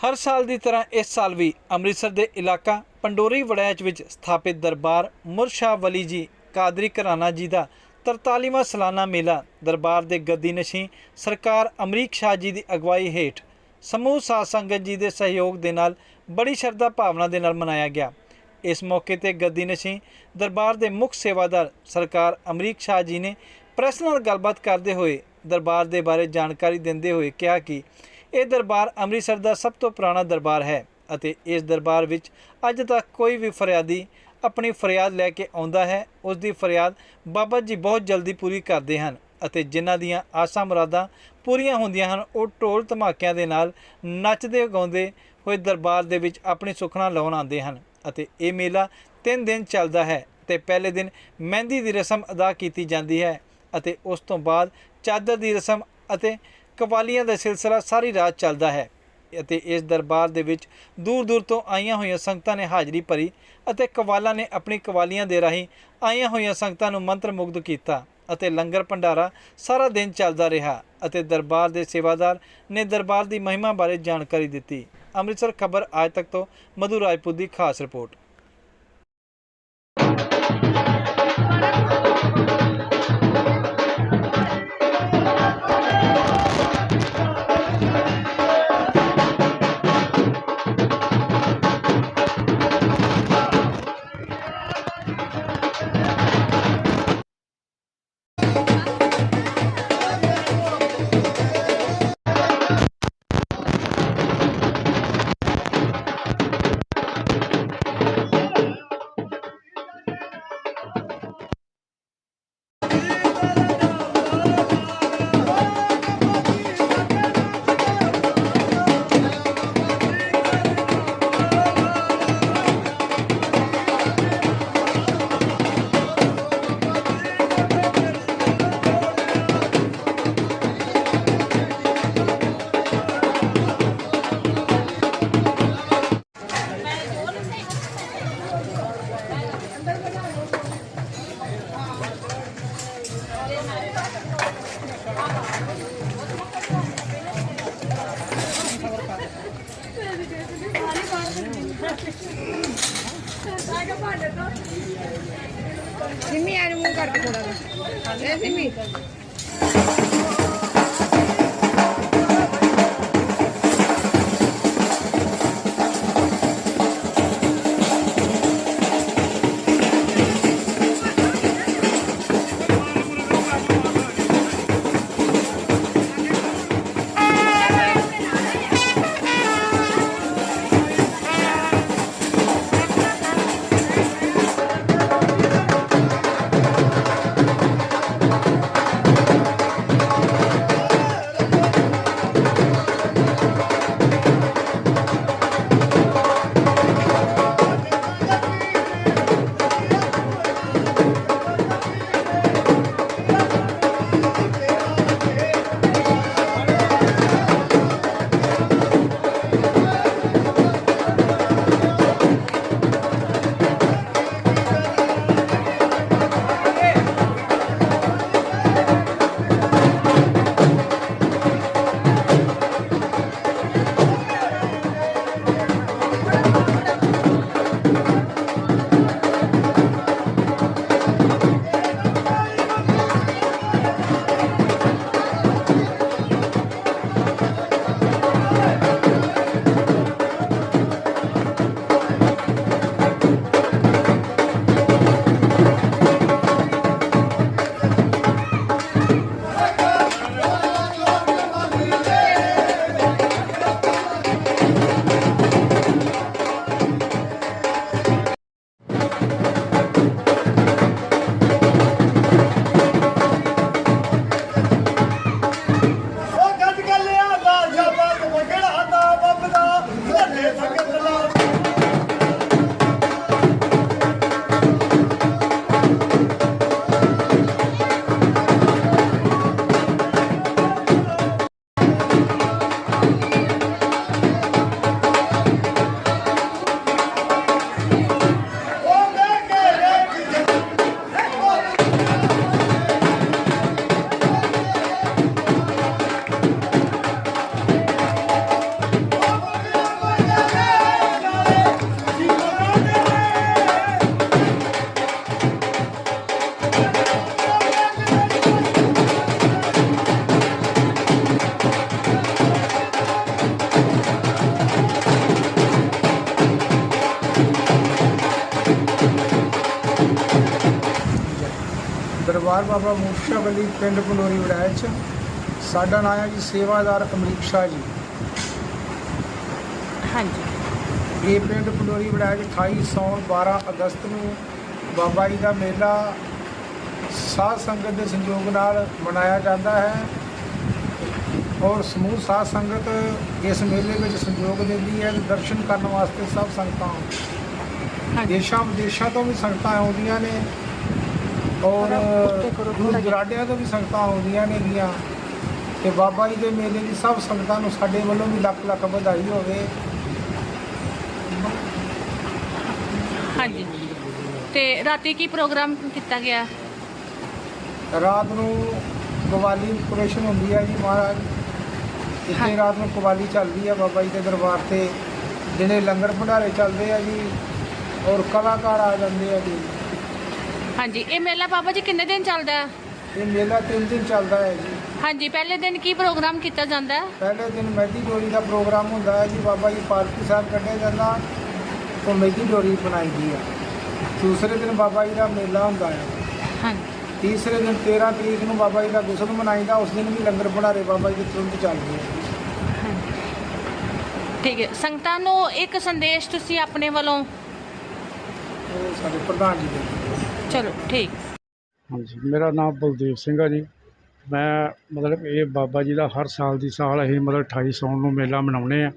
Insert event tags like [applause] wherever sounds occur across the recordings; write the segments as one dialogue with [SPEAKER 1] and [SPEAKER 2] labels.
[SPEAKER 1] ਹਰ ਸਾਲ ਦੀ ਤਰ੍ਹਾਂ ਇਸ ਸਾਲ ਵੀ ਅੰਮ੍ਰਿਤਸਰ ਦੇ ਇਲਾਕਾ ਪੰਡੋਰੀ ਵੜੈਚ ਵਿੱਚ ਸਥਾਪਿਤ ਦਰਬਾਰ ਮੁਰਸ਼ਾ ਵਲੀ ਜੀ ਕਾਦਰੀ ਘਰਾਣਾ ਜੀ ਦਾ 43ਵਾਂ ਸਾਲਾਨਾ ਮੇਲਾ ਦਰਬਾਰ ਦੇ ਗੱਦੀ ਨਸ਼ੀ ਸਰਕਾਰ ਅਮਰੀਕ ਸ਼ਾਹ ਜੀ ਦੀ ਅਗਵਾਈ ਹੇਠ ਸਮੂਹ ਸਾਧ ਸੰਗਤ ਜੀ ਦੇ ਸਹਿਯੋਗ ਦੇ ਨਾਲ ਬੜੀ ਸ਼ਰਧਾ ਭਾਵਨਾ ਦੇ ਨਾਲ ਮਨਾਇਆ ਗਿਆ। ਇਸ ਮੌਕੇ ਤੇ ਗੱਦੀ ਨਸ਼ੀ ਦਰਬਾਰ ਦੇ ਮੁੱਖ ਸੇਵਾਦਾਰ ਸਰਕਾਰ ਅਮਰੀਕ ਸ਼ਾਹ ਜੀ ਨੇ ਪ੍ਰੈਸ ਨਾਲ ਗੱਲਬਾਤ ਕਰਦੇ ਹੋਏ ਦਰਬਾਰ ਦੇ ਬਾਰੇ ਜਾਣਕਾਰੀ ਦਿੰਦੇ ਹੋਏ ਕਿਹਾ ਕਿ ਇਹ ਦਰਬਾਰ ਅੰਮ੍ਰਿਤਸਰ ਦਾ ਸਭ ਤੋਂ ਪੁਰਾਣਾ ਦਰਬਾਰ ਹੈ ਅਤੇ ਇਸ ਦਰਬਾਰ ਵਿੱਚ ਅੱਜ ਤੱਕ ਕੋਈ ਵੀ ਫਰਿਆਦੀ ਆਪਣੀ ਫਰਿਆਦ ਲੈ ਕੇ ਆਉਂਦਾ ਹੈ। ਉਸ ਦੀ ਫਰਿਆਦ ਬਾਬਾ ਜੀ ਬਹੁਤ ਜਲਦੀ ਪੂਰੀ ਕਰਦੇ ਹਨ ਅਤੇ ਜਿਨ੍ਹਾਂ ਦੀਆਂ ਆਸਾਂ ਮੁਰਾਦਾਂ ਪੂਰੀਆਂ ਹੁੰਦੀਆਂ ਹਨ, ਉਹ ਢੋਲ ਧਮਾਕਿਆਂ ਦੇ ਨਾਲ ਨੱਚਦੇ ਗਾਉਂਦੇ ਹੋਏ ਦਰਬਾਰ ਦੇ ਵਿੱਚ ਆਪਣੀ ਸੁਖਣਾ ਲਾਉਣ ਆਉਂਦੇ ਹਨ ਅਤੇ ਇਹ ਮੇਲਾ 3 ਦਿਨ ਚੱਲਦਾ ਹੈ ਤੇ ਪਹਿਲੇ ਦਿਨ ਮਹਿੰਦੀ ਦੀ ਰਸਮ ਅਦਾ ਕੀਤੀ ਜਾਂਦੀ ਹੈ ਅਤੇ ਉਸ ਤੋਂ ਬਾਅਦ ਚਾਦਰ ਦੀ ਰਸਮ ਅਤੇ ਕਵਾਲੀਆਂ ਦਾ ਸਿਲਸਿਲਾ ਸਾਰੀ ਰਾਤ ਚੱਲਦਾ ਹੈ ਅਤੇ ਇਸ ਦਰਬਾਰ ਦੇ ਵਿੱਚ ਦੂਰ ਦੂਰ ਤੋਂ ਆਈਆਂ ਹੋਈਆਂ ਸੰਗਤਾਂ ਨੇ ਹਾਜ਼ਰੀ ਭਰੀ ਅਤੇ ਕਵਾਲਾਂ ਨੇ ਆਪਣੀ ਕਵਾਲੀਆਂ ਦੇ ਰਾਹੀਂ ਆਈਆਂ ਹੋਈਆਂ ਸੰਗਤਾਂ ਨੂੰ ਮੰਤਰ ਮੁਗਧ ਕੀਤਾ ਅਤੇ ਲੰਗਰ ਭੰਡਾਰਾ ਸਾਰਾ ਦਿਨ ਚੱਲਦਾ ਰਿਹਾ ਅਤੇ ਦਰਬਾਰ ਦੇ ਸੇਵਾਦਾਰ ਨੇ ਦਰਬਾਰ ਦੀ ਮਹਿਮਾ ਬਾਰੇ ਜਾਣਕਾਰੀ ਦਿੱਤੀ। ਅੰਮ੍ਰਿਤਸਰ ਖਬਰ ਅੱਜ ਤੱਕ ਤੋਂ ਮਧੂ ਰਾਜਪੂਤ ਦੀ ਖਾਸ ਰਿਪੋਰਟ।
[SPEAKER 2] ਸਿੰਮੀ ਆ ਮੂੰਹ ਕਰਕੇ ਥੋੜਾ ਜਿਹਾ। ਇਹ ਸਿੰਮੀ।
[SPEAKER 3] ਦਰਬਾਰ ਬਾਬਾ ਮੂਰਸ਼ਾ ਵਲੀ ਪਿੰਡ ਪੰਡੋਰੀ ਵੜਾਇਚ ਚ। ਸਾਡਾ ਨਾਮ ਹੈ ਜੀ ਸੇਵਾਦਾਰ ਅਮਰੀਕ ਸ਼ਾਹ ਜੀ।
[SPEAKER 4] ਹਾਂਜੀ।
[SPEAKER 3] ਇਹ ਪਿੰਡ ਪੰਡੋਰੀ ਵੜਾਇਚ 28 ਸੌਣ 12 ਅਗਸਤ ਨੂੰ ਬਾਬਾ ਜੀ ਦਾ ਮੇਲਾ ਸਾਧ ਸੰਗਤ ਦੇ ਸੰਯੋਗ ਨਾਲ ਮਨਾਇਆ ਜਾਂਦਾ ਹੈ ਔਰ ਸਮੂਹ ਸਾਧ ਸੰਗਤ ਇਸ ਮੇਲੇ ਵਿੱਚ ਸੰਯੋਗ ਦਿੰਦੀ ਹੈ ਤੇ ਦਰਸ਼ਨ ਕਰਨ ਵਾਸਤੇ ਸਭ ਸੰਗਤਾਂ
[SPEAKER 4] ਹਾਂਜੀ।
[SPEAKER 3] ਦੇਸ਼ਾਂ ਵਿਦੇਸ਼ਾਂ ਤੋਂ ਵੀ ਸੰਗਤਾਂ ਆਉਂਦੀਆਂ ਨੇ। ਔਰ ਦੂਰ ਦਰਾਡਿਆਂ ਤੋਂ ਵੀ ਸੰਗਤਾਂ ਆਉਂਦੀਆਂ ਨੇ ਗੀਆਂ। ਤੇ ਬਾਬਾ ਜੀ ਦੇ ਮੇਲੇ ਦੀ ਸਭ ਸੰਗਤਾਂ ਨੂੰ ਸਾਡੇ ਵੱਲੋਂ ਵੀ ਲੱਖ ਲੱਖ ਵਧਾਈ ਹੋਵੇ।
[SPEAKER 4] ਹਾਂਜੀ। ਤੇ ਰਾਤੀ ਕੀ ਪ੍ਰੋਗਰਾਮ ਕੀਤਾ ਗਿਆ?
[SPEAKER 3] ਰਾਤ ਨੂੰ ਕਵਾਲੀ ਪ੍ਰੋਸ਼ਨ ਹੁੰਦੀ ਹੈ ਜੀ ਮਹਾਰਾਜ। ਇੱਥੇ। ਰਾਤ ਨੂੰ ਕਵਾਲੀ ਚੱਲਦੀ ਹੈ ਬਾਬਾ ਜੀ ਦੇ ਦਰਬਾਰ ਤੇ। ਦਿਨੇ ਲੰਗਰ ਭੰਡਾਰੇ ਚੱਲਦੇ ਆ ਜੀ ਔਰ ਕਲਾਕਾਰ ਆ ਜਾਂਦੇ ਆ ਜੀ।
[SPEAKER 4] ਹਾਂਜੀ ਇਹ ਮੇਲਾ ਬਾਬਾ ਜੀ ਕਿੰਨੇ ਦਿਨ ਚੱਲਦਾ? ਹੈ
[SPEAKER 3] ਇਹ ਮੇਲਾ ਤਿੰਨ ਦਿਨ ਚੱਲਦਾ ਹੈ ਜੀ।
[SPEAKER 4] ਹਾਂਜੀ ਪਹਿਲੇ ਦਿਨ ਕੀ ਪ੍ਰੋਗਰਾਮ ਕੀਤਾ ਜਾਂਦਾ? ਹੈ
[SPEAKER 3] ਪਹਿਲੇ ਦਿਨ ਮਹਿੰਦੀ ਡੋਰੀ ਦਾ ਪ੍ਰੋਗਰਾਮ ਹੁੰਦਾ ਹੈ ਜੀ ਬਾਬਾ ਜੀ ਪਾਲਕੀ ਸਾਹਿਬ ਕੱਢਿਆ ਜਾਂਦਾ ਤੋਂ ਮਹਿੰਦੀ ਡੋਰੀ ਬਣਾਈਦੀ ਆ ਦੂਸਰੇ ਦਿਨ ਬਾਬਾ ਜੀ ਦਾ ਮੇਲਾ ਹੁੰਦਾ ਹੈ।
[SPEAKER 4] ਹਾਂਜੀ।
[SPEAKER 3] ਤੀਸਰੇ ਦਿਨ 13 ਤਰੀਕ ਨੂੰ ਬਾਬਾ ਜੀ ਦਾ ਗੁਸਲ ਮਨਾਈਦਾ ਉਸ ਦਿਨ ਵੀ ਲੰਗਰ ਭੰਡਾਰੇ ਬਾਬਾ ਜੀ ਦੇ ਤੁਰੰਤ ਚੱਲਦੇ ਆ
[SPEAKER 4] ਠੀਕ ਹੈ। ਸੰਗਤਾਂ ਨੂੰ ਇੱਕ ਸੰਦੇਸ਼ ਤੁਸੀਂ ਆਪਣੇ ਵੱਲੋਂ
[SPEAKER 3] ਉਹ ਸਾਡੇ ਪ੍ਰਧਾਨ ਜੀ ਦੇ।
[SPEAKER 4] ਚਲੋ, ਠੀਕ।
[SPEAKER 5] ਹਾਂਜੀ, ਮੇਰਾ ਨਾਮ ਬਲਦੇਵ ਸਿੰਘ ਆ ਜੀ। ਮੈਂ ਮਤਲਬ ਇਹ ਬਾਬਾ ਜੀ ਦਾ ਹਰ ਸਾਲ ਦੀ ਸਾਲ ਅਸੀਂ ਮਤਲਬ 28 ਸੌਣ ਨੂੰ ਮੇਲਾ ਮਨਾਉਂਦੇ ਆ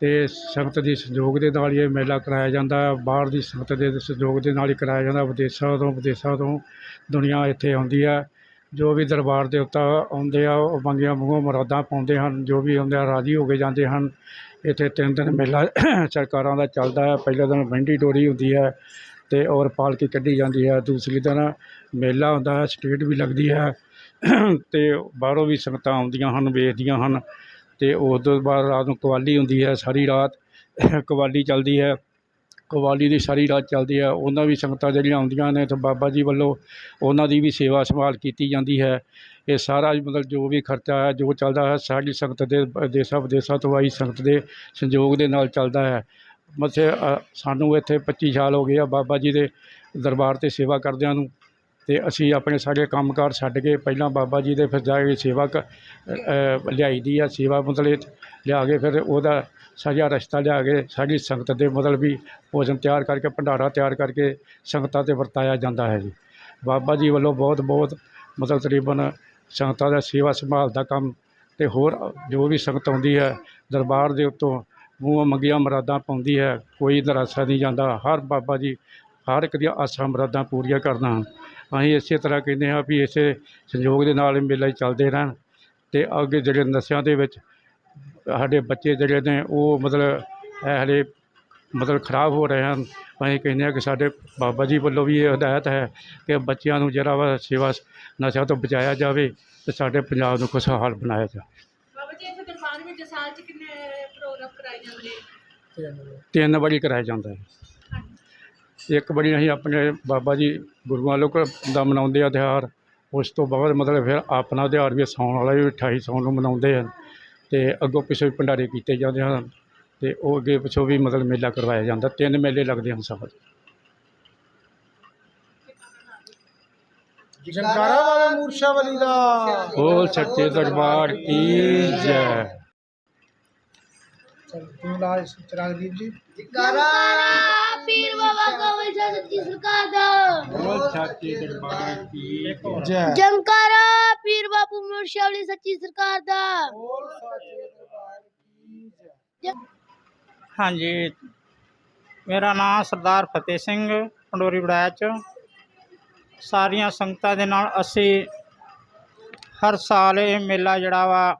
[SPEAKER 5] ਤੇ ਸੰਗਤ ਦੀ ਸਹਿਯੋਗ ਦੇ ਨਾਲ ਹੀ ਇਹ ਮੇਲਾ ਕਰਾਇਆ ਜਾਂਦਾ ਹੈ। ਬਾਹਰ ਦੀ ਸੰਗਤ ਦੇ ਸਹਿਯੋਗ ਦੇ ਨਾਲ ਹੀ ਕਰਾਇਆ ਜਾਂਦਾ ਵਿਦੇਸ਼ਾਂ ਤੋਂ ਵਿਦੇਸ਼ਾਂ ਤੋਂ ਦੁਨੀਆ ਇੱਥੇ ਆਉਂਦੀ ਹੈ। ਜੋ ਵੀ ਦਰਬਾਰ ਦੇ ਉੱਤੇ ਆਉਂਦੇ ਆ, ਉਹ ਮੰਗੀਆਂ ਮੂੰਹੋਂ ਮੁਰਾਦਾਂ ਪਾਉਂਦੇ ਹਨ। ਜੋ ਵੀ ਆਉਂਦੇ ਆ ਰਾਜ਼ੀ ਹੋ ਕੇ ਜਾਂਦੇ ਹਨ। ਇੱਥੇ ਤਿੰਨ ਦਿਨ ਮੇਲਾ [coughs] ਸਰਕਾਰਾਂ ਦਾ ਚੱਲਦਾ ਹੈ। ਪਹਿਲੇ ਦਿਨ ਮਹਿੰਦੀ ਡੋਰੀ ਹੁੰਦੀ ਹੈ। ਅਤੇ ਔਰ ਪਾਲਕੀ ਕੱਢੀ ਜਾਂਦੀ ਹੈ। ਦੂਸਰੀ ਤਰ੍ਹਾਂ ਮੇਲਾ ਹੁੰਦਾ ਹੈ, ਸਟੇਟ ਵੀ ਲੱਗਦੀ ਹੈ [clears throat] ਅਤੇ ਬਾਹਰੋਂ ਵੀ ਸੰਗਤਾਂ ਆਉਂਦੀਆਂ ਹਨ, ਵੇਖਦੀਆਂ ਹਨ ਅਤੇ ਉਸ ਤੋਂ ਬਾਅਦ ਰਾਤ ਨੂੰ ਕਵਾਲੀ ਹੁੰਦੀ ਹੈ, ਸਾਰੀ ਰਾਤ [clears throat] ਕਵਾਲੀ ਚੱਲਦੀ ਹੈ। ਕਵਾਲੀ ਦੀ ਸਾਰੀ ਰਾਤ ਚੱਲਦੀ ਹੈ। ਉਹਨਾਂ ਵੀ ਸੰਗਤਾਂ ਜਿਹੜੀਆਂ ਆਉਂਦੀਆਂ ਨੇ ਅਤੇ ਬਾਬਾ ਜੀ ਵੱਲੋਂ ਉਹਨਾਂ ਦੀ ਵੀ ਸੇਵਾ ਸੰਭਾਲ ਕੀਤੀ ਜਾਂਦੀ ਹੈ। ਇਹ ਸਾਰਾ ਮਤਲਬ ਜੋ ਵੀ ਖਰਚਾ ਹੈ, ਜੋ ਚੱਲਦਾ ਹੈ ਸਾਡੀ ਸੰਗਤ ਦੇ ਦੇਸ਼ਾਂ ਵਿਦੇਸ਼ਾਂ ਤੋਂ ਆਈ ਸੰਗਤ ਦੇ ਸੰਯੋਗ ਦੇ ਨਾਲ ਚੱਲਦਾ ਹੈ। ਮੱਥੇ ਸਾਨੂੰ ਇੱਥੇ 25 ਸਾਲ ਹੋ ਗਏ ਆ ਬਾਬਾ ਜੀ ਦੇ ਦਰਬਾਰ ਤੇ ਸੇਵਾ ਕਰਦਿਆਂ ਨੂੰ ਅਤੇ ਅਸੀਂ ਆਪਣੇ ਸਾਰੇ ਕੰਮਕਾਰ ਛੱਡ ਕੇ ਪਹਿਲਾਂ ਬਾਬਾ ਜੀ ਦੇ ਫਿਰ ਜਾ ਕੇ ਸੇਵਾ ਕ- ਲਿਆਈ ਦੀ ਆ, ਸੇਵਾ ਮਤਲਬ ਲਿਆ ਕੇ ਫਿਰ ਉਹਦਾ ਸਾਜਾ ਰਸਤਾ ਲਿਆ ਕੇ ਸਾਡੀ ਸੰਗਤ ਦੇ ਮਤਲਬ ਵੀ ਭੋਜਨ ਤਿਆਰ ਕਰਕੇ, ਭੰਡਾਰਾ ਤਿਆਰ ਕਰਕੇ ਸੰਗਤਾਂ ਤੇ ਵਰਤਾਇਆ ਜਾਂਦਾ ਹੈ ਜੀ। ਬਾਬਾ ਜੀ ਵੱਲੋਂ ਬਹੁਤ ਬਹੁਤ ਮਤਲਬ ਤਕਰੀਬਨ ਸੰਗਤਾਂ ਦਾ ਸੇਵਾ ਸੰਭਾਲ ਦਾ ਕੰਮ ਅਤੇ ਹੋਰ ਜੋ ਵੀ ਸੰਗਤ ਆਉਂਦੀ ਹੈ ਦਰਬਾਰ ਦੇ ਉੱਤੋਂ ਮੂੰਹ ਮੰਗੀਆਂ ਮੁਰਾਦਾਂ ਪਾਉਂਦੀ ਹੈ, ਕੋਈ ਨਿਰਾਸ਼ਾ ਨਹੀਂ ਜਾਂਦਾ। ਹਰ ਬਾਬਾ ਜੀ, ਹਰ ਇੱਕ ਦੀਆਂ ਆਸਾਂ ਮੁਰਾਦਾਂ ਪੂਰੀਆਂ ਕਰਦਾ ਹਨ ਅਸੀਂ ਇਸੇ ਤਰ੍ਹਾਂ ਕਹਿੰਦੇ ਹਾਂ ਵੀ ਇਸੇ ਸੰਯੋਗ ਦੇ ਨਾਲ ਇਹ ਮੇਲੇ ਚੱਲਦੇ ਰਹਿਣ ਅਤੇ ਅੱਗੇ ਜਿਹੜੇ ਨਸ਼ਿਆਂ ਦੇ ਵਿੱਚ ਸਾਡੇ ਬੱਚੇ ਜਿਹੜੇ ਨੇ, ਉਹ ਮਤਲਬ ਇਹ ਹਲੇ ਮਤਲਬ ਖਰਾਬ ਹੋ ਰਹੇ ਹਨ। ਅਸੀਂ ਕਹਿੰਦੇ ਹਾਂ ਕਿ ਸਾਡੇ ਬਾਬਾ ਜੀ ਵੱਲੋਂ ਵੀ ਇਹ ਹਦਾਇਤ ਹੈ ਕਿ ਬੱਚਿਆਂ ਨੂੰ ਜਿਹੜਾ ਵਾ ਸੇਵਾ ਨਸ਼ਿਆਂ ਤੋਂ ਬਚਾਇਆ ਜਾਵੇ ਅਤੇ ਸਾਡੇ ਪੰਜਾਬ ਨੂੰ ਖੁਸ਼ਹਾਲ ਬਣਾਇਆ ਜਾਵੇ।
[SPEAKER 4] ਬਾਬਾ ਜੀ, ਇੱਥੇ ਦਰਬਾਰ ਵਿੱਚ ਸਾਲ 'ਚ ਕਿੰਨੇ ਜਾਂਦੇ
[SPEAKER 5] ਤਿੰਨ ਵਾਰੀ ਕਰਾਇਆ ਜਾਂਦਾ ਹੈ। ਇੱਕ ਵਾਰੀ ਅਸੀਂ ਆਪਣੇ ਬਾਬਾ ਜੀ ਗੁਰੂਆਂ ਲੋਕ ਦਾ ਮਨਾਉਂਦੇ ਆ ਤਿਉਹਾਰ ਉਸ ਤੋਂ ਬਾਅਦ ਮਤਲਬ ਫਿਰ ਆਪਣਾ ਤਿਉਹਾਰ ਵੀ ਸਾਉਣ ਵਾਲਾ ਵੀ 28 ਸੌਣ ਨੂੰ ਮਨਾਉਂਦੇ ਹਨ ਤੇ ਅੱਗੋਂ ਪਿੱਛੋਂ ਵੀ ਭੰਡਾਰੇ ਕੀਤੇ ਜਾਂਦੇ ਹਨ ਤੇ ਉਹ ਅੱਗੇ ਪਿੱਛੋਂ ਵੀ ਮਤਲਬ ਮੇਲਾ ਕਰਵਾਇਆ ਜਾਂਦਾ ਤਿੰਨ ਮੇਲੇ ਲੱਗਦੇ ਹਨ ਸਾਲ।
[SPEAKER 3] ਜੰਕਾਰਾ ਵਾਲੇ ਮੂਰਸ਼ਾ ਵਲੀ ਦਾ।
[SPEAKER 5] ਬੋਲ ਸੱਚੇ ਦਰਬਾਰ ਕੀ ਜੈ।
[SPEAKER 3] ਤੂੰ ਲਾਜ ਚਰਾਗਦੀਪ ਜੀ
[SPEAKER 6] ਪੀਰ ਬਾਬਾ ਕਵਲ ਸੱਚੀ ਸਰਕਾਰ ਦਾ।
[SPEAKER 5] ਬੋਲ ਸੱਚੇ ਦਰਬਾਰ ਕੀ
[SPEAKER 3] ਜੈ।
[SPEAKER 6] ਜੰਕਾਰਾ ਪੀਰ ਬਾਪੂ ਮੁਰਸ਼ਾਵਲੀ ਸੱਚੀ ਸਰਕਾਰ ਦਾ।
[SPEAKER 7] ਹਾਂਜੀ। ਮੇਰਾ ਨਾਮ ਸਰਦਾਰ ਫਤਿਹ ਸਿੰਘ ਪੰਡੋਰੀ ਬੜਾਚ ਸਾਰੀਆਂ ਸੰਗਤਾਂ ਦੇ ਨਾਲ ਅਸੀਂ ਹਰ ਸਾਲ ਇਹ ਮੇਲਾ ਜਿਹੜਾ ਵਾ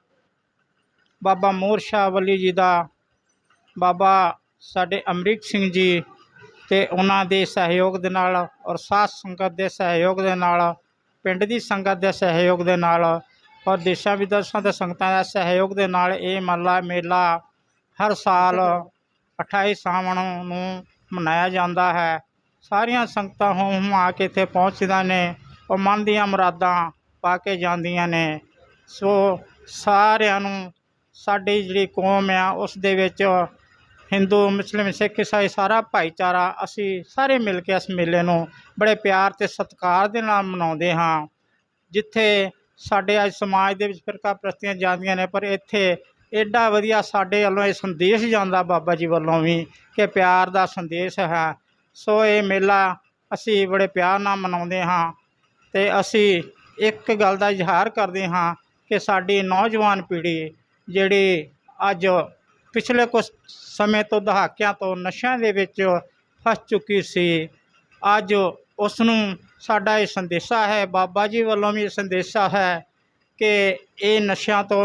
[SPEAKER 7] ਬਾਬਾ ਮੋਹਰ ਸ਼ਾਹ ਵਲੀ ਜੀ ਦਾ ਬਾਬਾ ਸਾਡੇ ਅਮਰੀਕ ਸਿੰਘ ਜੀ ਤੇ ਉਹਨਾਂ ਦੇ ਸਹਿਯੋਗ ਦੇ ਨਾਲ ਔਰ ਸਾਧ ਸੰਗਤ ਦੇ ਸਹਿਯੋਗ ਦੇ ਨਾਲ, ਪਿੰਡ ਦੀ ਸੰਗਤ ਦੇ ਸਹਿਯੋਗ ਦੇ ਨਾਲ ਔਰ ਦੇਸ਼ਾਂ ਵਿਦੇਸ਼ਾਂ ਦੇ ਸੰਗਤਾਂ ਦਾ ਸਹਿਯੋਗ ਦੇ ਨਾਲ ਇਹ ਮੱਲਾ ਮੇਲਾ ਹਰ ਸਾਲ 28 ਸਾਵਣ ਨੂੰ ਮਨਾਇਆ ਜਾਂਦਾ ਹੈ। ਸਾਰੀਆਂ ਸੰਗਤਾਂ ਹੋਮ ਹੁਮਾ ਕੇ ਇੱਥੇ ਪਹੁੰਚਦੀਆਂ ਨੇ, ਉਹ ਮਨ ਦੀਆਂ ਮੁਰਾਦਾਂ ਪਾ ਕੇ ਜਾਂਦੀਆਂ ਨੇ। ਸੋ ਸਾਰਿਆਂ ਨੂੰ ਸਾਡੀ ਜਿਹੜੀ ਕੌਮ ਆ, ਉਸ ਦੇ ਵਿੱਚ ਹਿੰਦੂ, ਮੁਸਲਿਮ, ਸਿੱਖ, ਈਸਾਈ ਸਾਰਾ ਭਾਈਚਾਰਾ ਅਸੀਂ ਸਾਰੇ ਮਿਲ ਕੇ ਇਸ ਮੇਲੇ ਨੂੰ ਬੜੇ ਪਿਆਰ ਤੇ ਸਤਿਕਾਰ ਦੇ ਨਾਲ ਮਨਾਉਂਦੇ ਹਾਂ। ਜਿੱਥੇ ਸਾਡੇ ਅੱਜ ਸਮਾਜ ਦੇ ਵਿੱਚ ਫਿਰਕਾ ਪ੍ਰਸਤੀਆਂ ਜਾਂਦੀਆਂ ਨੇ, ਪਰ ਇੱਥੇ ਐਡਾ ਵਧੀਆ ਸਾਡੇ ਵੱਲੋਂ ਇਹ ਸੰਦੇਸ਼ ਜਾਂਦਾ ਬਾਬਾ ਜੀ ਵੱਲੋਂ ਵੀ ਕਿ ਪਿਆਰ ਦਾ ਸੰਦੇਸ਼ ਹੈ। ਸੋ ਇਹ ਮੇਲਾ ਅਸੀਂ ਬੜੇ ਪਿਆਰ ਨਾਲ ਮਨਾਉਂਦੇ ਹਾਂ ਤੇ ਅਸੀਂ ਇੱਕ ਗੱਲ ਦਾ ਇਜ਼ਹਾਰ ਕਰਦੇ ਹਾਂ ਕਿ ਸਾਡੀ ਨੌਜਵਾਨ ਪੀੜ੍ਹੀ ਜਿਹੜੀ ਅੱਜ ਪਿਛਲੇ ਕੁਝ ਸਮੇਂ ਤੋਂ ਦਹਾਕਿਆਂ ਤੋਂ ਨਸ਼ਿਆਂ ਦੇ ਵਿੱਚ ਫਸ ਚੁੱਕੀ ਸੀ। ਅੱਜ ਉਸ ਨੂੰ ਸਾਡਾ ਇਹ ਸੰਦੇਸ਼ਾ ਹੈ, ਬਾਬਾ ਜੀ ਵੱਲੋਂ ਵੀ ਇਹ ਸੰਦੇਸ਼ਾ ਹੈ ਕਿ ਇਹ ਨਸ਼ਿਆਂ ਤੋਂ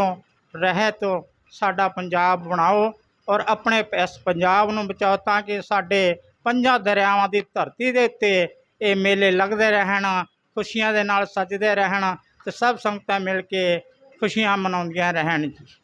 [SPEAKER 7] ਰਹਿਤ ਸਾਡਾ ਪੰਜਾਬ ਬਣਾਓ ਔਰ ਆਪਣੇ ਇਸ ਪੰਜਾਬ ਨੂੰ ਬਚਾਓ ਤਾਂ ਕਿ ਸਾਡੇ ਪੰਜਾਂ ਦਰਿਆਵਾਂ ਦੀ ਧਰਤੀ ਦੇ ਉੱਤੇ ਇਹ ਮੇਲੇ ਲੱਗਦੇ ਰਹਿਣ, ਖੁਸ਼ੀਆਂ ਦੇ ਨਾਲ ਸੱਜਦੇ ਰਹਿਣ ਤੇ ਸਭ ਸੰਗਤਾਂ ਮਿਲ ਕੇ ਖੁਸ਼ੀਆਂ ਮਨਾਉਂਦੀਆਂ ਰਹਿਣ ਜੀ।